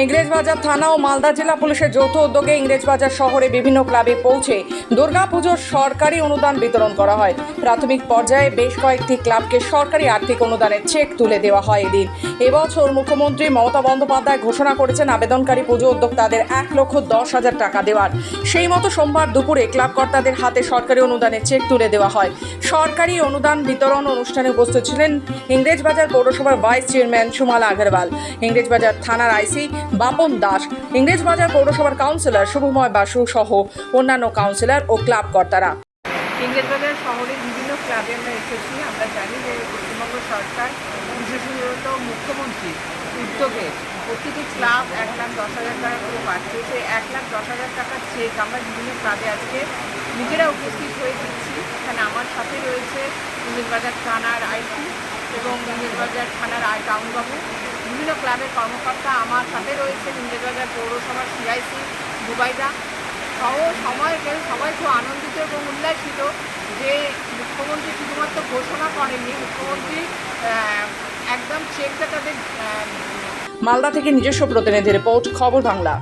ইংরেজবাজার থানা ও মালদা জেলা পুলিশের যৌথ উদ্যোগে ইংরেজবাজার শহরে বিভিন্ন ক্লাবে পৌঁছে দুর্গাপুজোর সরকারি অনুদান বিতরণ করা হয়। প্রাথমিক পর্যায়ে বেশ কয়েকটি ক্লাবকে সরকারি আর্থিক অনুদানের চেক তুলে দেওয়া হয় এদিন। এবছর মুখ্যমন্ত্রী মমতা বন্দ্যোপাধ্যায় ঘোষণা করেছেন আবেদনকারী পুজো উদ্যোক্তাদের এক লক্ষ দশ হাজার টাকা দেওয়ার। সেই মতো সোমবার দুপুরে ক্লাব কর্তাদের হাতে সরকারি অনুদানের চেক তুলে দেওয়া হয়। সরকারি অনুদান বিতরণ অনুষ্ঠানে উপস্থিত ছিলেন ইংরেজবাজার পৌরসভার ভাইস চেয়ারম্যান সুমালা আগরওয়াল। ইংরেজবাজার থানার আইসি বাপন দাস ইংরেজবাজার পৌরসভার কাউন্সিলর শুভময় বাসু সহ অন্যান্য কাউন্সিলর ও ক্লাব কর্তারা। ইংরেজবাজার শহরের বিভিন্ন ক্লাবে আমরা এসেছি। আমরা জানি যে পশ্চিমবঙ্গ সরকার, বিশেষত মুখ্যমন্ত্রী উদ্যোগে প্রতিটি ক্লাব এক লাখ দশ হাজার টাকা করে পাচ্ছে সেই এক লাখ দশ হাজার টাকার চেক আমরা বিভিন্ন ক্লাবে আজকে নিজেরা উপস্থিত হয়ে দিচ্ছি। এখানে আমার সাথে রয়েছে ইংরেজবাজার থানার আইসি এবং ইংরেজবাজার থানার আই টাউনবাবু। বিভিন্ন ক্লাবের কর্মকর্তা আমার সাথে রয়েছে ইন্দ্রবাজার পৌরসভার সিআইসি দুবাইদা। সহ, সময় সবাই খুব আনন্দিত এবং উল্লাসিত যে মুখ্যমন্ত্রী শুধুমাত্র ঘোষণা করেননি, মুখ্যমন্ত্রী একদম চেকটা তাদের মালদা থেকে নিজস্ব প্রতিনিধি রিপোর্ট, খবর বাংলা।